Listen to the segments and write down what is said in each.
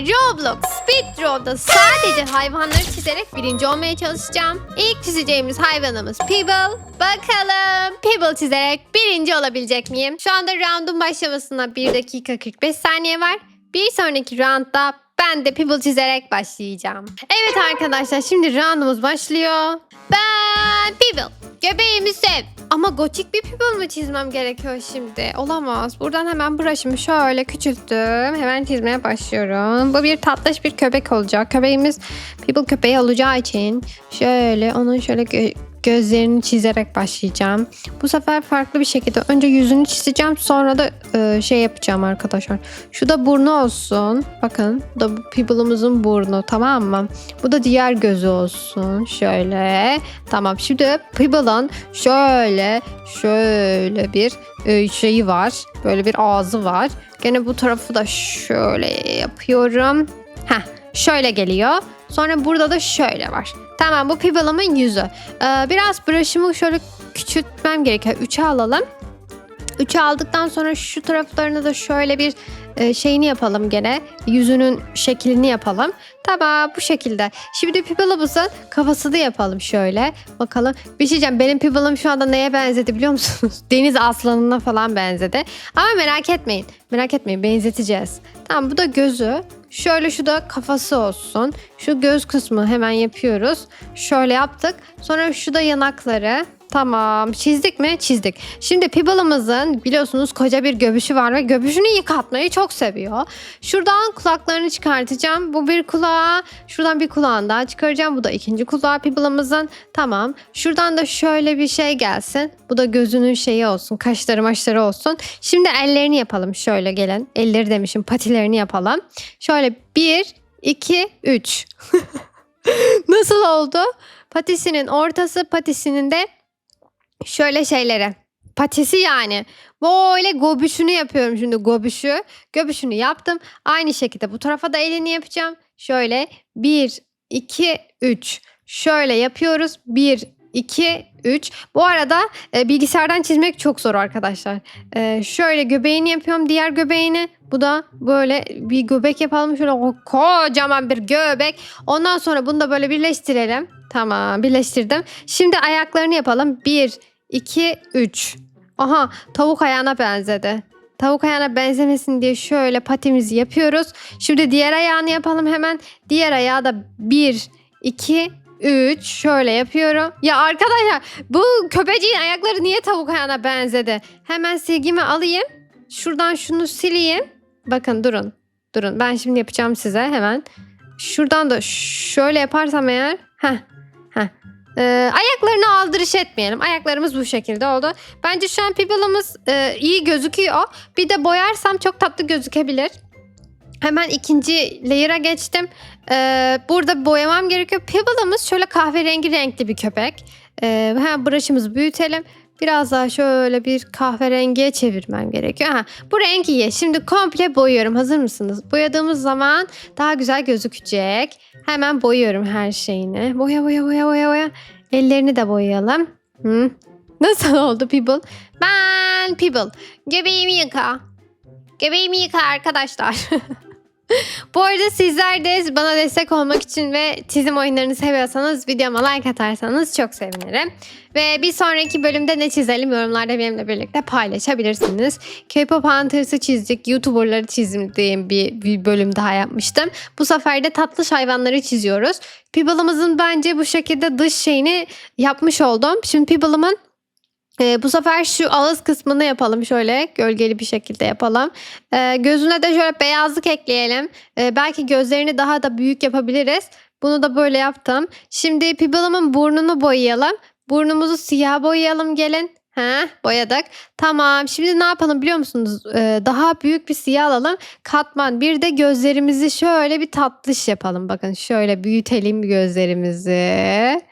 Roblox Speed Draw'da sadece hayvanları çizerek birinci olmaya çalışacağım. İlk çizeceğimiz hayvanımız Pebble. Bakalım Pebble çizerek birinci olabilecek miyim? Şu anda round'un başlamasına 1 dakika 45 saniye var. Bir sonraki roundda ben de Pebble çizerek başlayacağım. Evet arkadaşlar şimdi roundumuz başlıyor. Ben Pebble. Göbeğimi sev. Ama gotik bir Pebble mı çizmem gerekiyor şimdi? Olamaz. Buradan hemen brush'ımı şöyle küçülttüm. Hemen çizmeye başlıyorum. Bu bir tatlış bir köpek olacak. Köpeğimiz Pebble köpeği olacağı için şöyle onun şöyle gözlerini çizerek başlayacağım. Bu sefer farklı bir şekilde önce yüzünü çizeceğim sonra da e, şey yapacağım arkadaşlar. Şu da burnu olsun. Bakın bu da Pebble'ımızın burnu tamam mı? Bu da diğer gözü olsun. Şöyle. Tamam şimdi Pebble'ın şöyle şöyle bir e, şeyi var. Böyle bir ağzı var. Gene bu tarafı da şöyle yapıyorum. Heh şöyle geliyor. Sonra burada da şöyle var. Tamam bu Pebble'ımın yüzü. Ee, biraz brush'ımı şöyle küçültmem gerekiyor. 3'e alalım. 3'e aldıktan sonra şu taraflarını da şöyle bir e, şeyini yapalım gene. Yüzünün şeklini yapalım. Tamam bu şekilde. Şimdi Pebble'ımızın kafasını yapalım şöyle. Bakalım. Bir şey diyeceğim. Benim Pebble'ım şu anda neye benzedi biliyor musunuz? Deniz aslanına falan benzedi. Ama merak etmeyin. Merak etmeyin benzeteceğiz. Tamam bu da gözü. Şöyle şu da kafası olsun. Şu göz kısmı hemen yapıyoruz. Şöyle yaptık. Sonra şu da yanakları. Tamam çizdik mi? Çizdik. Şimdi Pebble'ımızın biliyorsunuz koca bir göbüşü var ve göbüşünü yıkatmayı çok seviyor. Şuradan kulaklarını çıkartacağım. Bu bir kulağı. Şuradan bir kulağını daha çıkaracağım. Bu da ikinci kulağı Pebble'ımızın. Tamam. Şuradan da şöyle bir şey gelsin. Bu da gözünün şeyi olsun. Kaşları maşları olsun. Şimdi ellerini yapalım. Şöyle gelin. Elleri demişim. Patilerini yapalım. Şöyle bir, iki, üç. Nasıl oldu? Patisinin ortası, patisinin de şöyle şeyleri. Patisi yani. Böyle gobüşünü yapıyorum şimdi gobüşü. Göbüşünü yaptım. Aynı şekilde bu tarafa da elini yapacağım. Şöyle 1, 2, 3. Şöyle yapıyoruz. 1, 2, 3. Bu arada e, bilgisayardan çizmek çok zor arkadaşlar. E, şöyle göbeğini yapıyorum. Diğer göbeğini. Bu da böyle bir göbek yapalım. Şöyle kocaman bir göbek. Ondan sonra bunu da böyle birleştirelim. Tamam birleştirdim. Şimdi ayaklarını yapalım. 1, 2, 3. Aha tavuk ayağına benzedi. Tavuk ayağına benzemesin diye şöyle patimizi yapıyoruz. Şimdi diğer ayağını yapalım hemen. Diğer ayağı da 1, 2, 3 şöyle yapıyorum. Ya arkadaşlar bu köpeciğin ayakları niye tavuk ayağına benzedi? Hemen silgimi alayım. Şuradan şunu sileyim. Bakın durun. Durun ben şimdi yapacağım size hemen. Şuradan da şöyle yaparsam eğer. Heh. Heh. Ee, ayaklarını aldırış etmeyelim. Ayaklarımız bu şekilde oldu. Bence şu an Pebble'ımız e, iyi gözüküyor. Bir de boyarsam çok tatlı gözükebilir. Hemen ikinci layer'a geçtim. Ee, burada boyamam gerekiyor. Pebble'ımız şöyle kahverengi renkli bir köpek. Ee, hemen brush'ımızı büyütelim. Biraz daha şöyle bir kahverengiye çevirmem gerekiyor. Ha, bu renk iyi. Şimdi komple boyuyorum. Hazır mısınız? Boyadığımız zaman daha güzel gözükecek. Hemen boyuyorum her şeyini. Boya boya boya boya boya. Ellerini de boyayalım. Hı. Nasıl oldu Pebble? Ben Pebble. Göbeğimi yıka. Göbeğimi yıka arkadaşlar. Bu arada sizler de bana destek olmak için ve çizim oyunlarını seviyorsanız videoma like atarsanız çok sevinirim. Ve bir sonraki bölümde ne çizelim yorumlarda benimle birlikte paylaşabilirsiniz. K-pop Hunters'ı çizdik, YouTuber'ları çizdiğim bir, bir bölüm daha yapmıştım. Bu sefer de tatlış hayvanları çiziyoruz. Pebble'ımızın bence bu şekilde dış şeyini yapmış oldum. Şimdi Pebble'ımın ee, bu sefer şu ağız kısmını yapalım şöyle gölgeli bir şekilde yapalım. Ee, gözüne de şöyle beyazlık ekleyelim. Ee, belki gözlerini daha da büyük yapabiliriz. Bunu da böyle yaptım. Şimdi Pebble'ımın burnunu boyayalım. Burnumuzu siyah boyayalım gelin. He, boyadık. Tamam. Şimdi ne yapalım biliyor musunuz? Ee, daha büyük bir siyah alalım. Katman. Bir de gözlerimizi şöyle bir tatlış yapalım. Bakın şöyle büyütelim gözlerimizi.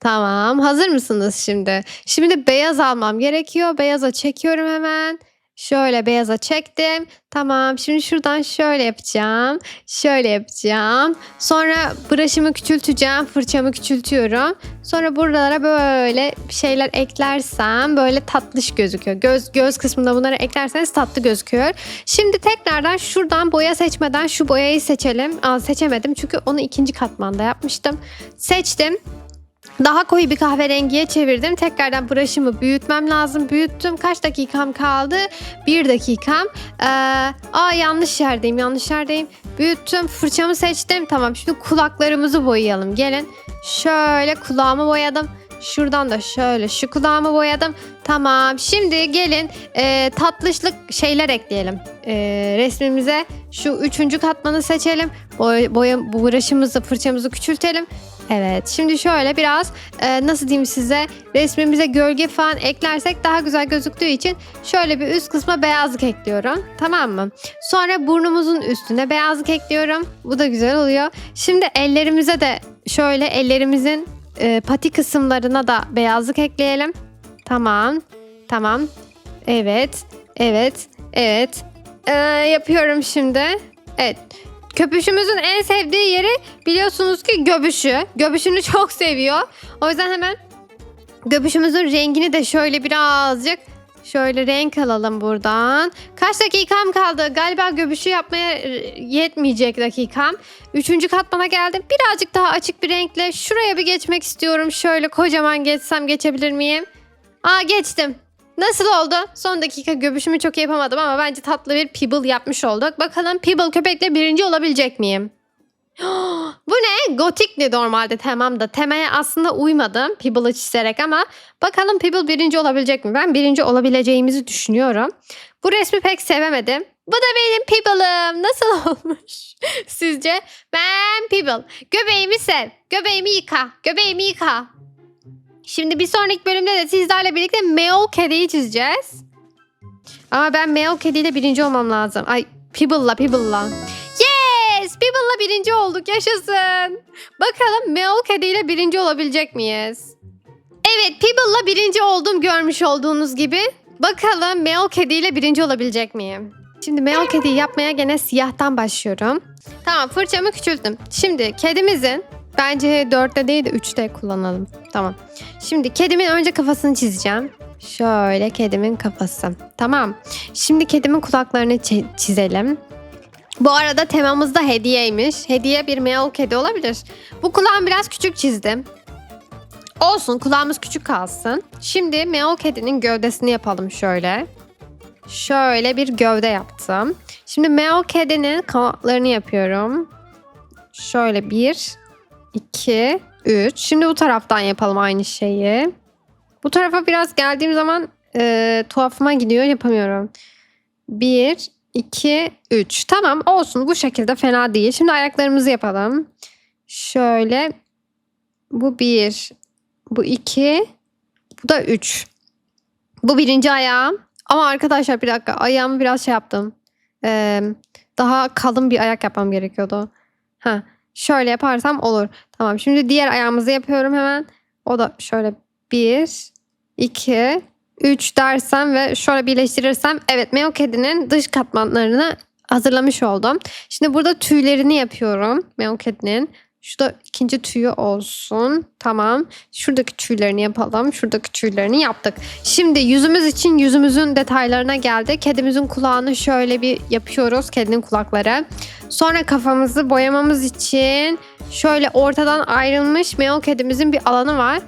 Tamam. Hazır mısınız şimdi? Şimdi beyaz almam gerekiyor. Beyaza çekiyorum hemen. Şöyle beyaza çektim. Tamam şimdi şuradan şöyle yapacağım. Şöyle yapacağım. Sonra brush'ımı küçülteceğim. Fırçamı küçültüyorum. Sonra buralara böyle şeyler eklersem böyle tatlış gözüküyor. Göz göz kısmında bunları eklerseniz tatlı gözüküyor. Şimdi tekrardan şuradan boya seçmeden şu boyayı seçelim. Aa, seçemedim çünkü onu ikinci katmanda yapmıştım. Seçtim. Daha koyu bir kahverengiye çevirdim. Tekrardan brush'ımı büyütmem lazım. Büyüttüm. Kaç dakikam kaldı? Bir dakikam. Ee, aa yanlış yerdeyim. Yanlış yerdeyim. Büyüttüm. Fırçamı seçtim. Tamam şimdi kulaklarımızı boyayalım. Gelin. Şöyle kulağımı boyadım. Şuradan da şöyle şu kulağımı boyadım. Tamam. Şimdi gelin e, tatlışlık şeyler ekleyelim. E, resmimize şu üçüncü katmanı seçelim. Boya, boya bu brush'ımızı fırçamızı küçültelim. Evet şimdi şöyle biraz e, nasıl diyeyim size resmimize gölge falan eklersek daha güzel gözüktüğü için şöyle bir üst kısma beyazlık ekliyorum. Tamam mı? Sonra burnumuzun üstüne beyazlık ekliyorum. Bu da güzel oluyor. Şimdi ellerimize de şöyle ellerimizin e, pati kısımlarına da beyazlık ekleyelim. Tamam. Tamam. Evet. Evet. Evet. Ee, yapıyorum şimdi. Evet. Köpüşümüzün en sevdiği yeri biliyorsunuz ki göbüşü. Göbüşünü çok seviyor. O yüzden hemen göbüşümüzün rengini de şöyle birazcık şöyle renk alalım buradan. Kaç dakikam kaldı? Galiba göbüşü yapmaya e, yetmeyecek dakikam. Üçüncü katmana geldim. Birazcık daha açık bir renkle şuraya bir geçmek istiyorum. Şöyle kocaman geçsem geçebilir miyim? Aa geçtim. Nasıl oldu? Son dakika göbüşümü çok iyi yapamadım ama bence tatlı bir Pebble yapmış olduk. Bakalım Pebble köpekle birinci olabilecek miyim? Bu ne? Gotikli normalde temamda. Temaya aslında uymadım Pebble'ı çizerek ama bakalım Pebble birinci olabilecek mi? Ben birinci olabileceğimizi düşünüyorum. Bu resmi pek sevemedim. Bu da benim Pebble'ım. Nasıl olmuş sizce? Ben Pebble. Göbeğimi sev. Göbeğimi yıka. Göbeğimi yıka. Şimdi bir sonraki bölümde de sizlerle birlikte Meow Caddy'yi çizeceğiz. Ama ben Meow Caddy ile birinci olmam lazım. Ay Pebble'la Pebble'la. Yes! Pebble'la birinci olduk. Yaşasın. Bakalım Meow Caddy ile birinci olabilecek miyiz? Evet Pebble'la birinci oldum görmüş olduğunuz gibi. Bakalım Meow Caddy ile birinci olabilecek miyim? Şimdi Meow Caddy'yi yapmaya gene siyahtan başlıyorum. Tamam fırçamı küçülttüm. Şimdi kedimizin bence dörtte değil de üçte kullanalım. Tamam. Şimdi kedimin önce kafasını çizeceğim. Şöyle kedimin kafası. Tamam. Şimdi kedimin kulaklarını çi- çizelim. Bu arada temamız da hediyeymiş. Hediye bir meow kedi olabilir. Bu kulağım biraz küçük çizdim. Olsun kulağımız küçük kalsın. Şimdi meow kedinin gövdesini yapalım şöyle. Şöyle bir gövde yaptım. Şimdi meow kedinin kanatlarını yapıyorum. Şöyle bir, iki, üç. Şimdi bu taraftan yapalım aynı şeyi. Bu tarafa biraz geldiğim zaman e, tuhafıma gidiyor yapamıyorum. Bir, iki, üç. Tamam olsun bu şekilde fena değil. Şimdi ayaklarımızı yapalım. Şöyle bu bir, bu iki, bu da üç. Bu birinci ayağım. Ama arkadaşlar bir dakika ayağımı biraz şey yaptım. Ee, daha kalın bir ayak yapmam gerekiyordu. Ha, şöyle yaparsam olur. Tamam şimdi diğer ayağımızı yapıyorum hemen. O da şöyle bir, iki, üç dersem ve şöyle birleştirirsem evet Meo kedinin dış katmanlarını hazırlamış oldum. Şimdi burada tüylerini yapıyorum Meo kedinin. Şurada ikinci tüyü olsun. Tamam. Şuradaki tüylerini yapalım. Şuradaki tüylerini yaptık. Şimdi yüzümüz için yüzümüzün detaylarına geldi. Kedimizin kulağını şöyle bir yapıyoruz. Kedinin kulakları. Sonra kafamızı boyamamız için şöyle ortadan ayrılmış Meo kedimizin bir alanı var.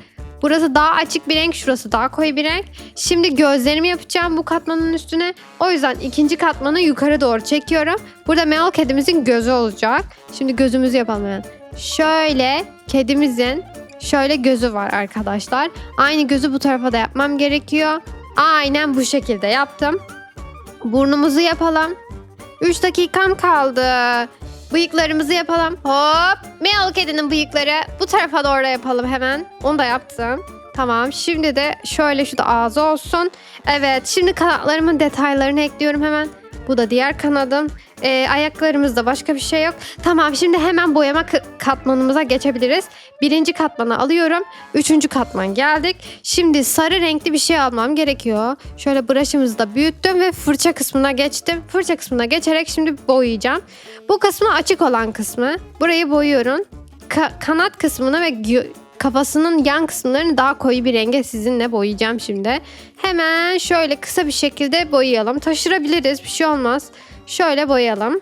Burası daha açık bir renk, şurası daha koyu bir renk. Şimdi gözlerimi yapacağım bu katmanın üstüne. O yüzden ikinci katmanı yukarı doğru çekiyorum. Burada Meo kedimizin gözü olacak. Şimdi gözümüzü yapalım hemen. Şöyle kedimizin şöyle gözü var arkadaşlar. Aynı gözü bu tarafa da yapmam gerekiyor. Aynen bu şekilde yaptım. Burnumuzu yapalım. 3 dakikam kaldı. Bıyıklarımızı yapalım. Hop. Meow kedinin bıyıkları bu tarafa doğru yapalım hemen. Onu da yaptım. Tamam. Şimdi de şöyle şu da ağzı olsun. Evet. Şimdi kanatlarımın detaylarını ekliyorum hemen. Bu da diğer kanadım. Ee, ayaklarımızda başka bir şey yok. Tamam şimdi hemen boyama katmanımıza geçebiliriz. Birinci katmanı alıyorum. Üçüncü katman geldik. Şimdi sarı renkli bir şey almam gerekiyor. Şöyle brush'ımızı da büyüttüm ve fırça kısmına geçtim. Fırça kısmına geçerek şimdi boyayacağım. Bu kısmı açık olan kısmı. Burayı boyuyorum. Ka- kanat kısmını ve kafasının yan kısımlarını daha koyu bir renge sizinle boyayacağım şimdi. Hemen şöyle kısa bir şekilde boyayalım. Taşırabiliriz bir şey olmaz. Şöyle boyayalım.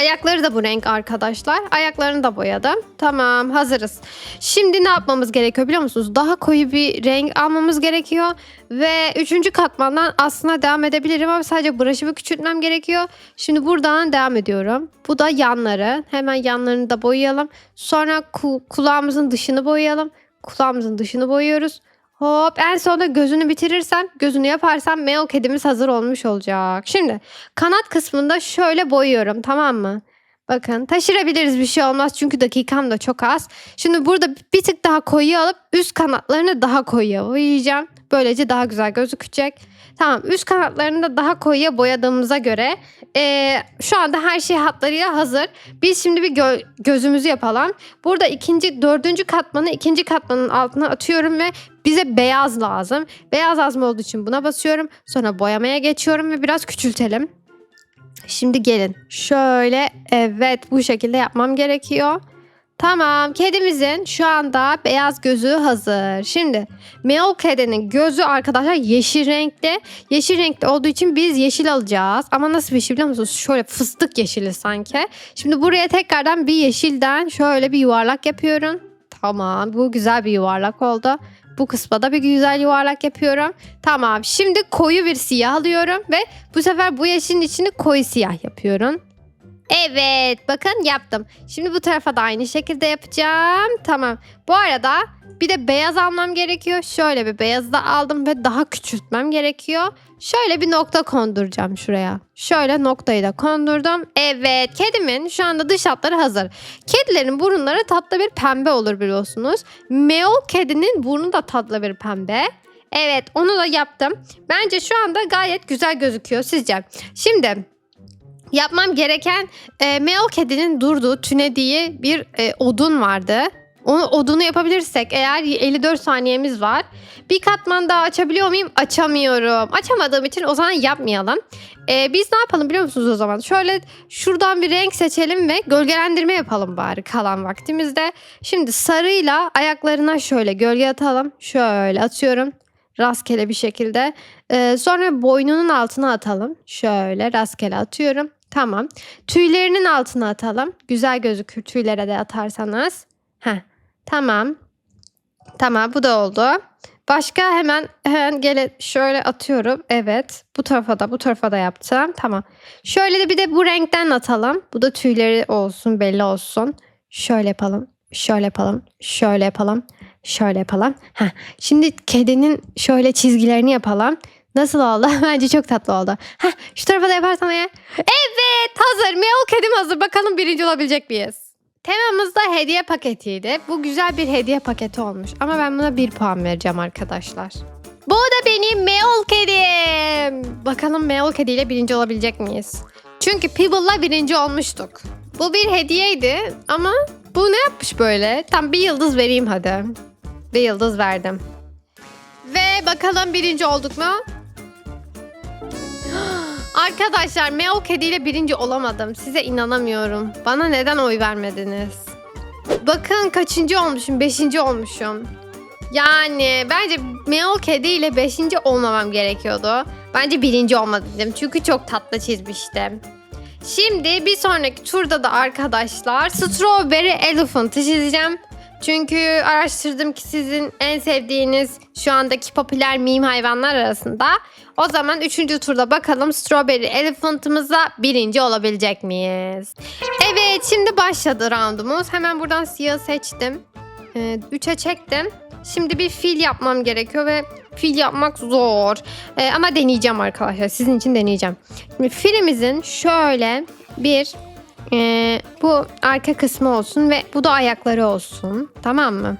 Ayakları da bu renk arkadaşlar. Ayaklarını da boyadım. Tamam hazırız. Şimdi ne yapmamız gerekiyor biliyor musunuz? Daha koyu bir renk almamız gerekiyor. Ve üçüncü katmandan aslında devam edebilirim ama sadece brush'ımı küçültmem gerekiyor. Şimdi buradan devam ediyorum. Bu da yanları. Hemen yanlarını da boyayalım. Sonra ku- kulağımızın dışını boyayalım. Kulağımızın dışını boyuyoruz. Hop en sonunda gözünü bitirirsem, gözünü yaparsam male kedimiz hazır olmuş olacak. Şimdi kanat kısmında şöyle boyuyorum tamam mı? Bakın taşırabiliriz bir şey olmaz çünkü dakikam da çok az. Şimdi burada bir tık daha koyu alıp üst kanatlarını daha koyuya boyayacağım. Böylece daha güzel gözükecek. Tamam üst kanatlarını da daha koyuya boyadığımıza göre eee, şu anda her şey hatlarıyla hazır. Biz şimdi bir gö- gözümüzü yapalım. Burada ikinci, dördüncü katmanı ikinci katmanın altına atıyorum ve bize beyaz lazım. Beyaz lazım olduğu için buna basıyorum. Sonra boyamaya geçiyorum ve biraz küçültelim. Şimdi gelin. Şöyle evet bu şekilde yapmam gerekiyor. Tamam kedimizin şu anda beyaz gözü hazır. Şimdi male kedinin gözü arkadaşlar yeşil renkte. Yeşil renkte olduğu için biz yeşil alacağız. Ama nasıl bir yeşil biliyor musunuz? Şöyle fıstık yeşili sanki. Şimdi buraya tekrardan bir yeşilden şöyle bir yuvarlak yapıyorum. Tamam bu güzel bir yuvarlak oldu. Bu kısma da bir güzel yuvarlak yapıyorum. Tamam şimdi koyu bir siyah alıyorum ve bu sefer bu yeşilin içini koyu siyah yapıyorum. Evet bakın yaptım. Şimdi bu tarafa da aynı şekilde yapacağım. Tamam. Bu arada bir de beyaz almam gerekiyor. Şöyle bir beyaz da aldım ve daha küçültmem gerekiyor. Şöyle bir nokta konduracağım şuraya. Şöyle noktayı da kondurdum. Evet kedimin şu anda dış hatları hazır. Kedilerin burunları tatlı bir pembe olur biliyorsunuz. Male kedinin burnu da tatlı bir pembe. Evet onu da yaptım. Bence şu anda gayet güzel gözüküyor sizce. Şimdi yapmam gereken e, male kedinin durduğu, tünediği bir e, odun vardı. Onu odunu yapabilirsek eğer 54 saniyemiz var. Bir katman daha açabiliyor muyum? Açamıyorum. Açamadığım için o zaman yapmayalım. E, biz ne yapalım biliyor musunuz o zaman? Şöyle şuradan bir renk seçelim ve gölgelendirme yapalım bari kalan vaktimizde. Şimdi sarıyla ayaklarına şöyle gölge atalım. Şöyle atıyorum. Rastgele bir şekilde. E, sonra boynunun altına atalım. Şöyle rastgele atıyorum. Tamam. Tüylerinin altına atalım. Güzel gözükür tüylere de atarsanız. Heh. Tamam. Tamam bu da oldu. Başka hemen hemen gele şöyle atıyorum. Evet. Bu tarafa da bu tarafa da yaptım. Tamam. Şöyle de bir de bu renkten atalım. Bu da tüyleri olsun belli olsun. Şöyle yapalım. Şöyle yapalım. Şöyle yapalım. Şöyle yapalım. Heh. Şimdi kedinin şöyle çizgilerini yapalım. Nasıl oldu? Bence çok tatlı oldu. Heh, şu tarafa da yaparsan ya. Evet hazır. Meow kedim hazır. Bakalım birinci olabilecek miyiz? Temamız da hediye paketiydi. Bu güzel bir hediye paketi olmuş. Ama ben buna bir puan vereceğim arkadaşlar. Bu da benim Meow kedim. Bakalım Meow kediyle birinci olabilecek miyiz? Çünkü Peeble'la birinci olmuştuk. Bu bir hediyeydi ama bu ne yapmış böyle? Tam bir yıldız vereyim hadi. Bir yıldız verdim. Ve bakalım birinci olduk mu? Arkadaşlar Meo Kedi ile birinci olamadım. Size inanamıyorum. Bana neden oy vermediniz? Bakın kaçıncı olmuşum? Beşinci olmuşum. Yani bence Meo Kedi ile beşinci olmamam gerekiyordu. Bence birinci olmadım. Çünkü çok tatlı çizmiştim. Şimdi bir sonraki turda da arkadaşlar Strawberry Elephant'ı çizeceğim. Çünkü araştırdım ki sizin en sevdiğiniz şu andaki popüler meme hayvanlar arasında. O zaman 3. turda bakalım Strawberry Elephant'ımıza birinci olabilecek miyiz? Evet şimdi başladı roundumuz. Hemen buradan siyah seçtim. 3'e çektim. Şimdi bir fil yapmam gerekiyor ve fil yapmak zor. Ee, ama deneyeceğim arkadaşlar. Sizin için deneyeceğim. Şimdi filimizin şöyle bir ee, bu arka kısmı olsun ve bu da ayakları olsun. Tamam mı?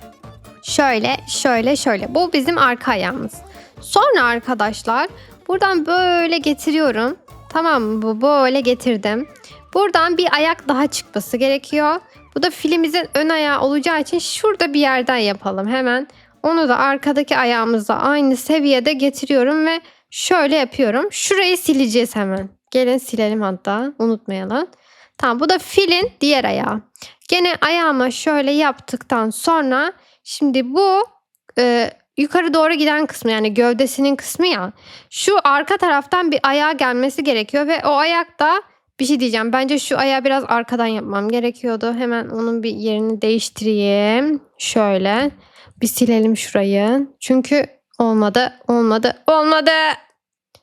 Şöyle, şöyle, şöyle. Bu bizim arka ayağımız. Sonra arkadaşlar buradan böyle getiriyorum. Tamam mı? Bu böyle getirdim. Buradan bir ayak daha çıkması gerekiyor. Bu da filimizin ön ayağı olacağı için şurada bir yerden yapalım hemen. Onu da arkadaki ayağımızla aynı seviyede getiriyorum ve şöyle yapıyorum. Şurayı sileceğiz hemen. Gelin silelim hatta unutmayalım. Tamam bu da filin diğer ayağı. Gene ayağıma şöyle yaptıktan sonra şimdi bu e, yukarı doğru giden kısmı yani gövdesinin kısmı ya. Şu arka taraftan bir ayağa gelmesi gerekiyor ve o ayak da bir şey diyeceğim. Bence şu ayağı biraz arkadan yapmam gerekiyordu. Hemen onun bir yerini değiştireyim. Şöyle bir silelim şurayı. Çünkü olmadı, olmadı, olmadı.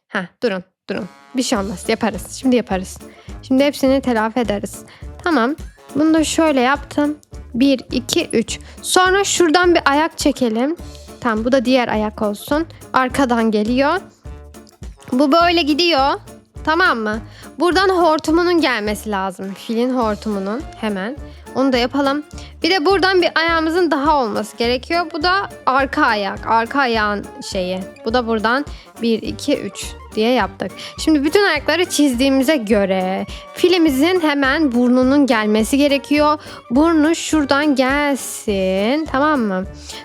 Ha durun, durun. Bir şey olmaz. Yaparız. Şimdi yaparız. Şimdi hepsini telafi ederiz. Tamam. Bunu da şöyle yaptım. 1, 2, 3. Sonra şuradan bir ayak çekelim. Tamam bu da diğer ayak olsun. Arkadan geliyor. Bu böyle gidiyor. Tamam mı? Buradan hortumunun gelmesi lazım. Filin hortumunun hemen. Onu da yapalım. Bir de buradan bir ayağımızın daha olması gerekiyor. Bu da arka ayak. Arka ayağın şeyi. Bu da buradan 1, 2, 3 diye yaptık. Şimdi bütün ayakları çizdiğimize göre filimizin hemen burnunun gelmesi gerekiyor. Burnu şuradan gelsin. Tamam mı?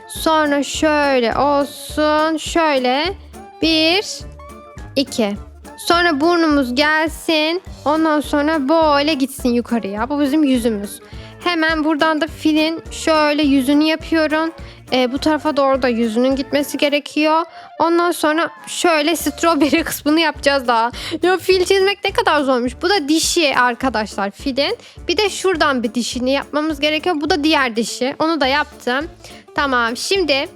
Sonra şöyle olsun. Şöyle. Bir, iki. Sonra burnumuz gelsin. Ondan sonra böyle gitsin yukarıya. Bu bizim yüzümüz. Hemen buradan da filin şöyle yüzünü yapıyorum. Ee, bu tarafa doğru da yüzünün gitmesi gerekiyor. Ondan sonra şöyle strawberry kısmını yapacağız daha. Ya fil çizmek ne kadar zormuş. Bu da dişi arkadaşlar filin. Bir de şuradan bir dişini yapmamız gerekiyor. Bu da diğer dişi. Onu da yaptım. Tamam şimdi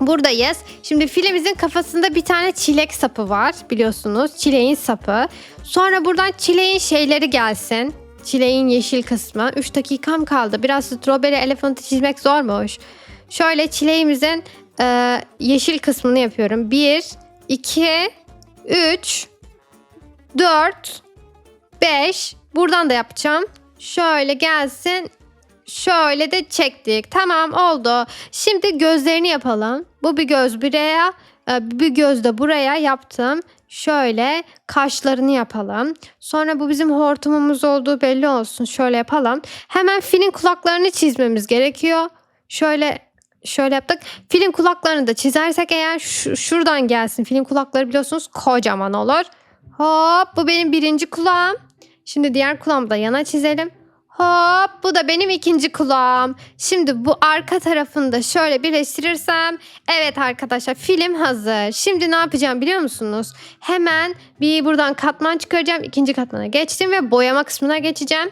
buradayız. Şimdi filimizin kafasında bir tane çilek sapı var biliyorsunuz. Çileğin sapı. Sonra buradan çileğin şeyleri gelsin. Çileğin yeşil kısmı. 3 dakikam kaldı. Biraz strawberry elefantı çizmek zormuş. Şöyle çileğimizin e, yeşil kısmını yapıyorum. 1, 2, 3, 4, 5. Buradan da yapacağım. Şöyle gelsin. Şöyle de çektik. Tamam oldu. Şimdi gözlerini yapalım. Bu bir göz buraya. e, Bir göz de buraya yaptım. Şöyle kaşlarını yapalım. Sonra bu bizim hortumumuz olduğu belli olsun. Şöyle yapalım. Hemen filin kulaklarını çizmemiz gerekiyor. Şöyle şöyle yaptık. Filin kulaklarını da çizersek eğer şu- şuradan gelsin. Filin kulakları biliyorsunuz kocaman olur. Hop bu benim birinci kulağım. Şimdi diğer kulağımı da yana çizelim. Hop bu da benim ikinci kulağım. Şimdi bu arka tarafını da şöyle birleştirirsem evet arkadaşlar film hazır. Şimdi ne yapacağım biliyor musunuz? Hemen bir buradan katman çıkaracağım. ikinci katmana geçtim ve boyama kısmına geçeceğim.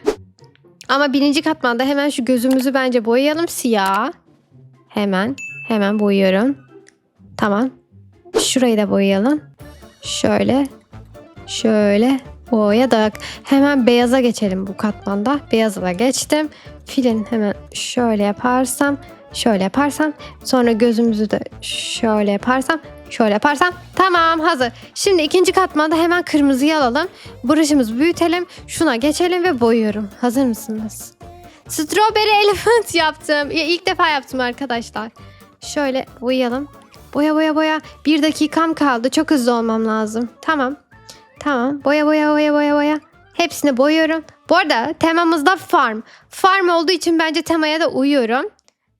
Ama birinci katmanda hemen şu gözümüzü bence boyayalım siyah. Hemen hemen boyuyorum. Tamam. Şurayı da boyayalım. Şöyle şöyle boyadık. Hemen beyaza geçelim bu katmanda. Beyaza da geçtim. Filin hemen şöyle yaparsam, şöyle yaparsam, sonra gözümüzü de şöyle yaparsam, şöyle yaparsam tamam hazır. Şimdi ikinci katmanda hemen kırmızıyı alalım. Brush'ımızı büyütelim. Şuna geçelim ve boyuyorum. Hazır mısınız? Strawberry elephant yaptım. Ya ilk defa yaptım arkadaşlar. Şöyle boyayalım. Boya boya boya. Bir dakikam kaldı. Çok hızlı olmam lazım. Tamam. Tamam. Boya boya boya boya boya. Hepsini boyuyorum. Bu arada temamızda farm. Farm olduğu için bence temaya da uyuyorum.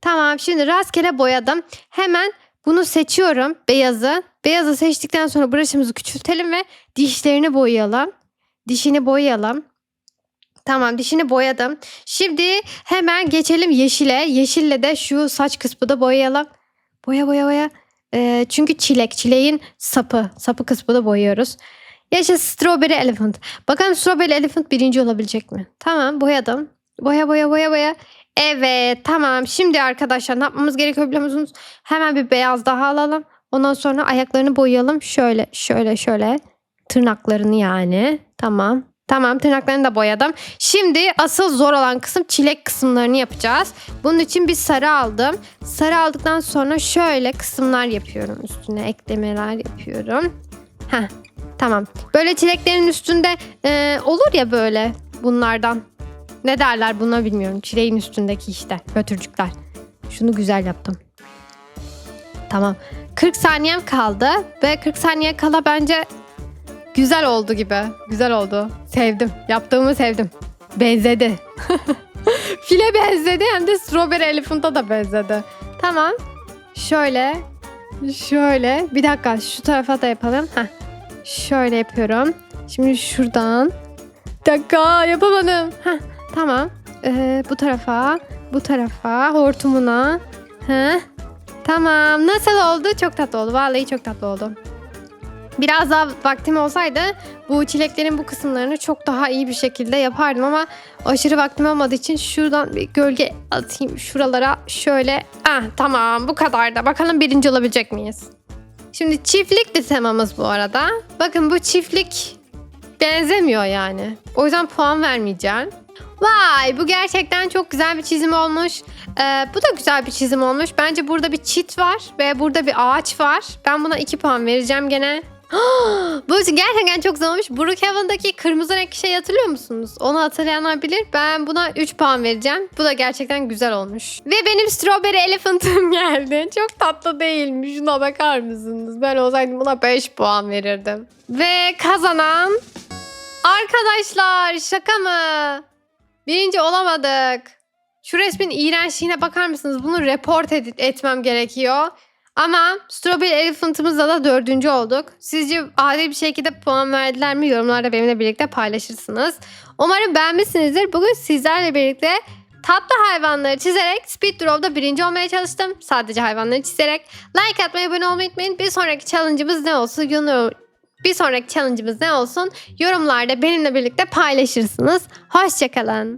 Tamam şimdi rastgele boyadım. Hemen bunu seçiyorum. Beyazı. Beyazı seçtikten sonra brush'ımızı küçültelim ve dişlerini boyayalım. Dişini boyayalım. Tamam dişini boyadım. Şimdi hemen geçelim yeşile. Yeşille de şu saç kısmı da boyayalım. Boya boya boya. Ee, çünkü çilek. Çileğin sapı. Sapı kısmı da boyuyoruz. Yaşa Strawberry Elephant. Bakalım Strawberry Elephant birinci olabilecek mi? Tamam boyadım. Boya boya boya boya. Evet tamam. Şimdi arkadaşlar ne yapmamız gerekiyor biliyor musunuz? Hemen bir beyaz daha alalım. Ondan sonra ayaklarını boyayalım. Şöyle şöyle şöyle. Tırnaklarını yani. Tamam. Tamam tırnaklarını da boyadım. Şimdi asıl zor olan kısım çilek kısımlarını yapacağız. Bunun için bir sarı aldım. Sarı aldıktan sonra şöyle kısımlar yapıyorum. Üstüne eklemeler yapıyorum. Heh, tamam. Böyle çileklerin üstünde e, olur ya böyle bunlardan. Ne derler buna bilmiyorum. Çileğin üstündeki işte götürcükler. Şunu güzel yaptım. Tamam. 40 saniyem kaldı ve 40 saniye kala bence güzel oldu gibi. Güzel oldu. Sevdim. Yaptığımı sevdim. Benzedi. File benzedi hem de strawberry elephant'a da benzedi. Tamam. Şöyle. Şöyle. Bir dakika şu tarafa da yapalım. Heh. Şöyle yapıyorum. Şimdi şuradan. Bir dakika yapamadım. Heh. Tamam. Ee, bu tarafa. Bu tarafa. Hortumuna. Heh. Tamam. Nasıl oldu? Çok tatlı oldu. Vallahi çok tatlı oldu. Biraz daha vaktim olsaydı bu çileklerin bu kısımlarını çok daha iyi bir şekilde yapardım ama aşırı vaktim olmadığı için şuradan bir gölge atayım şuralara şöyle. Ah tamam bu kadar da. Bakalım birinci olabilecek miyiz? Şimdi çiftlik de temamız bu arada. Bakın bu çiftlik benzemiyor yani. O yüzden puan vermeyeceğim. Vay bu gerçekten çok güzel bir çizim olmuş. Ee, bu da güzel bir çizim olmuş. Bence burada bir çit var ve burada bir ağaç var. Ben buna 2 puan vereceğim gene. bu gerçekten çok güzel olmuş. Brookhaven'daki kırmızı renkli şey hatırlıyor musunuz? Onu hatırlayanlar bilir. Ben buna 3 puan vereceğim. Bu da gerçekten güzel olmuş. Ve benim strawberry elephant'ım geldi. Çok tatlı değil mi? Şuna bakar mısınız? Ben olsaydım buna 5 puan verirdim. Ve kazanan arkadaşlar şaka mı? Birinci olamadık. Şu resmin iğrençliğine bakar mısınız? Bunu report ed- etmem gerekiyor. Ama Strawberry Elephant'ımızla da dördüncü olduk. Sizce adil bir şekilde puan verdiler mi? Yorumlarda benimle birlikte paylaşırsınız. Umarım beğenmişsinizdir. Bugün sizlerle birlikte tatlı hayvanları çizerek Speed Draw'da birinci olmaya çalıştım. Sadece hayvanları çizerek. Like atmayı, abone olmayı unutmayın. Bir sonraki challenge'ımız ne olsun? Yorum- Bir sonraki challenge'ımız ne olsun? Yorumlarda benimle birlikte paylaşırsınız. Hoşçakalın.